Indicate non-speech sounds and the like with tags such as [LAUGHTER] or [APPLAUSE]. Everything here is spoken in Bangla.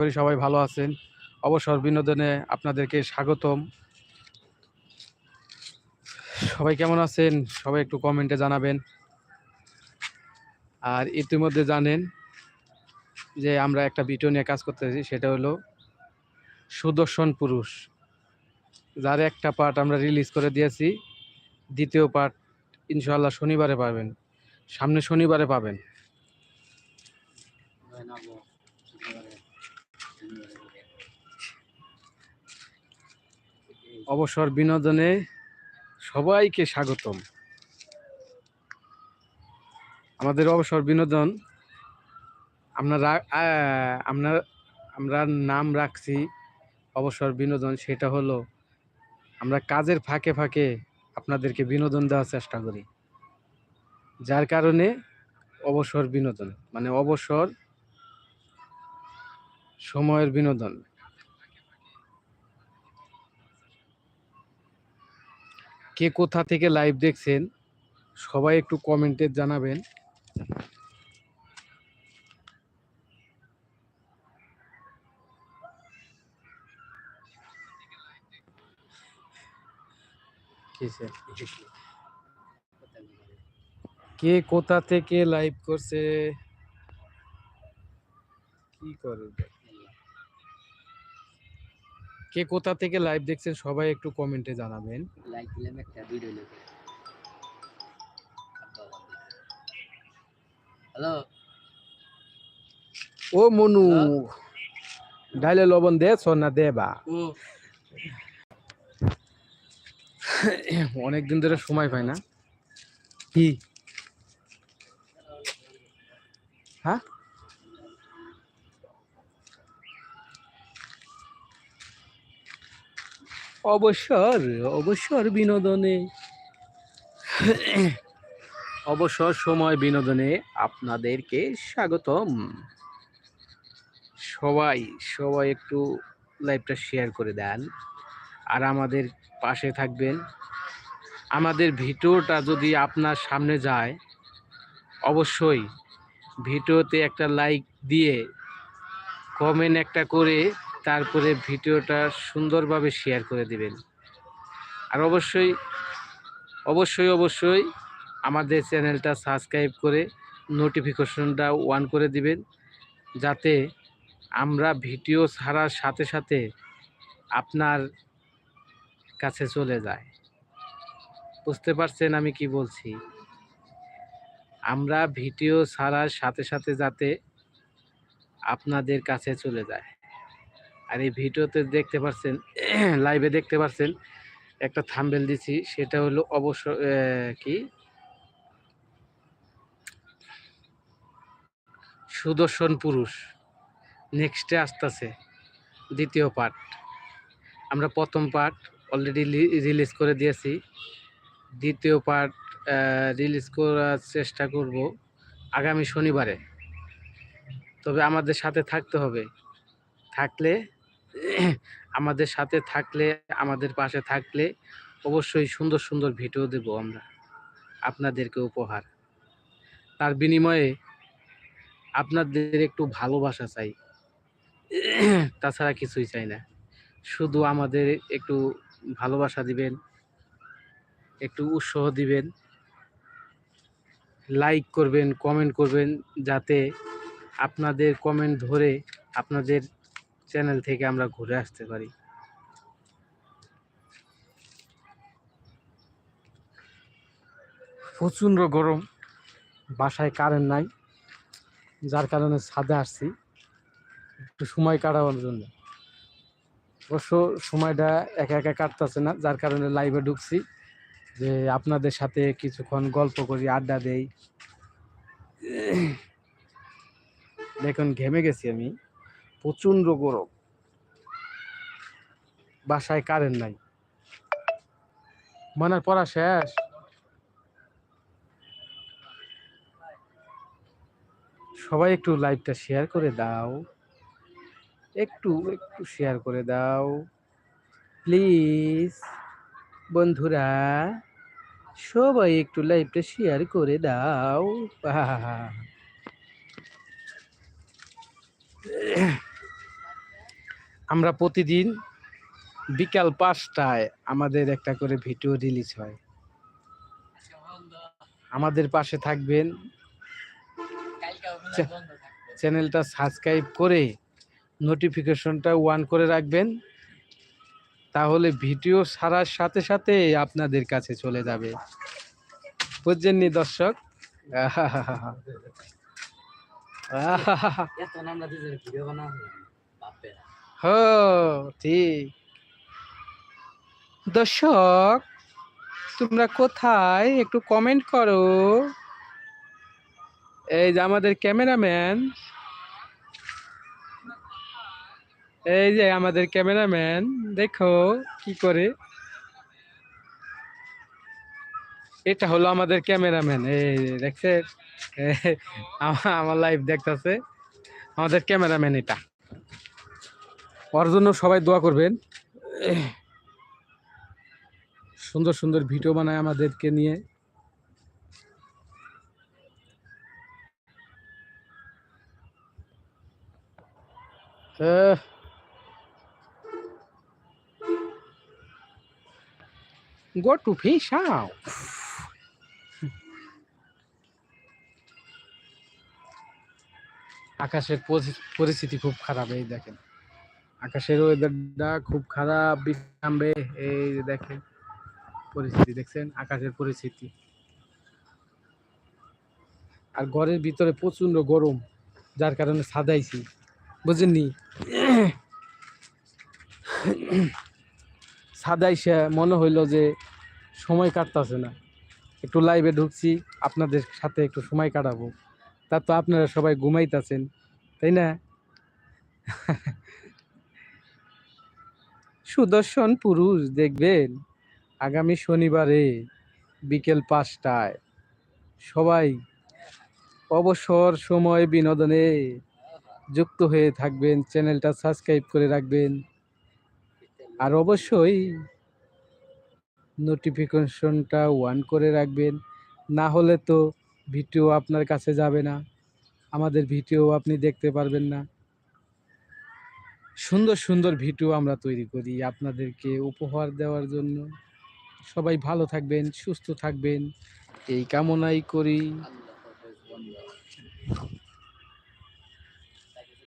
করি, সবাই ভালো আছেন। অবসর বিনোদনে আপনাদেরকে স্বাগতম। সবাই কেমন আছেন? সবাই একটু কমেন্টে জানাবেন। আর ইতিমধ্যে জানেন যে আমরা একটা ভিডিও নিয়ে কাজ করতেছি, সেটা হলো সুদর্শন পুরুষ। যার একটা পার্ট আমরা রিলিজ করে দিয়েছি, দ্বিতীয় পার্ট ইনশাল্লাহ শনিবারে পাবেন। সামনে শনিবারে পাবেন। অবসর বিনোদনে সবাইকে স্বাগতম। আমাদের অবসর বিনোদন আমরা রা- আহ, আমরা আমরা নাম রাখছি অবসর বিনোদন সেটা হলো আমরা কাজের ফাঁকে ফাঁকে আপনাদেরকে বিনোদন দেওয়ার চেষ্টা করি। যার কারণে অবসর বিনোদন মানে অবসর সময়ের বিনোদন। কে কোথা থেকে লাইভ দেখছেন, সবাই একটু কমেন্টে জানাবেন। কে কোথা থেকে লাইভ করছে? কি করে? কে কোথা থেকে লাইভ দেখছেন সবাই একটু কমেন্টে জানাবেন। লাইক দিলাম একটা ভিডিও হ্যালো ও মনু ডাইলে লবণ দে সোনা দেবা। ও। অনেকদিন ধরে সময় পাই না। কি? হ্যাঁ? অবসর অবসর বিনোদনে। অবসর সময় বিনোদনে আপনাদেরকে স্বাগতম। সবাই সবাই একটু লাইভটা শেয়ার করে দেন। আর আমাদের পাশে থাকবেন। আমাদের ভিডিওটা যদি আপনার সামনে যায়, অবশ্যই ভিডিওতে একটা লাইক দিয়ে, কমেন্ট একটা করে তারপরে ভিডিওটা সুন্দরভাবে শেয়ার করে দিবেন। আর অবশ্যই অবশ্যই অবশ্যই আমাদের চ্যানেলটা সাবস্ক্রাইব করে নোটিফিকেশনটা অন করে দিবেন, যাতে আমরা ভিডিও ছাড়ার সাথে সাথে আপনার কাছে চলে যায়। বুঝতে পারছেন আমি কি বলছি? আমরা ভিডিও ছাড়ার সাথে সাথে যাতে আপনাদের কাছে চলে যায়। আর এই ভিডিওতে দেখতে পাচ্ছেন লাইভে [CLEARS THROAT] দেখতে পাচ্ছেন একটা থাম্বেল দিছি, সেটা হলো অবশ্য কি? সুদর্শন পুরুষ। নেক্সটে আসতেছে, দ্বিতীয় পার্ট আমরা প্রথম পার্ট অলরেডি রিলিজ করে দিয়েছি। দ্বিতীয় পার্ট রিলিজ করার চেষ্টা করব আগামী শনিবারে। তবে আমাদের সাথে থাকতে হবে। থাকলে আমাদের সাথে থাকলে, আমাদের পাশে থাকলে অবশ্যই সুন্দর সুন্দর ভিডিও দেব আমরা। আপনাদেরকে উপহার। তার বিনিময়ে আপনাদের একটু ভালোবাসা চাই। তাছাড়া কিছুই চাই না। শুধু আমাদের একটু ভালোবাসা দিবেন, একটু উৎসাহ দিবেন লাইক করবেন কমেন্ট করবেন, যাতে আপনাদের কমেন্ট ধরে আপনাদের চ্যানেল থেকে আমরা ঘুরে আসতে পারি। প্রচণ্ড গরম, বাসায় কারেন্ট নাই, যার কারণে ছাদে আসছি। একটু সময় কাটানোর জন্য। অবশ্য সময়টা একা একা কাটতেছে না, যার কারণে লাইভে ঢুকছি। যে আপনাদের সাথে কিছুক্ষণ গল্প করি, আড্ডা দেই। দেখুন, ঘেমে গেছি আমি। প্রচণ্ড গরম। বাসায় কারেন্ট নাই। মনের পড়া শেষ? সবাই একটু লাইভটা শেয়ার করে দাও। একটু একটু শেয়ার করে দাও। প্লিজ বন্ধুরা, সবাই একটু লাইভটা শেয়ার করে দাও। [LAUGHS] আমরা প্রতিদিন বিকাল পাঁচটায় আমাদের একটা করে ভিডিও রিলিজ হয়। আমাদের পাশে থাকবেন। চ্যানেলটা সাবস্ক্রাইব করে নোটিফিকেশনটা ওয়ান করে রাখবেন। তাহলে ভিডিও সারার সাথে সাথে আপনাদের কাছে চলে যাবে। বুঝছেননি দর্শক? আহাহাহা। হো, ঠিক। দর্শক, তোমরা কোথায়? একটু কমেন্ট করো। এই যে আমাদের ক্যামেরাম্যান। এই যে আমাদের ক্যামেরাম্যান, দেখো কি করে। এটা হলো আমাদের ক্যামেরাম্যান, এই দেখছে। আমার লাইভ দেখতেছে। আমাদের ক্যামেরাম্যান এটা। ওর জন্য সবাই দোয়া করবেন। সুন্দর সুন্দর ভিডিও বানায় আমাদেরকে নিয়ে। go to fish. আকাশের পরি- পরিস্থিতি খুব খারাপ, এই দেখেন। আকাশের ওয়েদারটা খুব খারাপ বৃষ্টি নামবে এই দেখেন পরিস্থিতি, দেখছেন? আকাশের পরিস্থিতি। আর ঘরের ভিতরে প্রচণ্ড গরম, যার কারণে সাদাইছি বুঝেননি? সাদাইসে মনে হইল যে সময় কাটতেছে না। একটু লাইভে ঢুকছি, আপনাদের সাথে একটু সময় কাটাবো। তা তো আপনারা সবাই ঘুমাইতেছেন, তাই না? সুদর্শন পুরুষ দেখবেন। আগামী শনিবারে বিকেল পাঁচটায়। সবাই অবসর সময় বিনোদনে যুক্ত হয়ে থাকবেন, চ্যানেলটা সাবস্ক্রাইব করে রাখবেন। আর অবশ্যই নোটিফিকেশনটা ওয়ান করে রাখবেন। না হলে তো ভিডিও আপনার কাছে যাবে না। আমাদের ভিডিও আপনি দেখতে পারবেন না। সুন্দর সুন্দর ভিডিও আমরা তৈরি করি আপনাদেরকে উপহার দেওয়ার জন্য। সবাই ভালো থাকবেন, সুস্থ থাকবেন। এই কামনাই করি।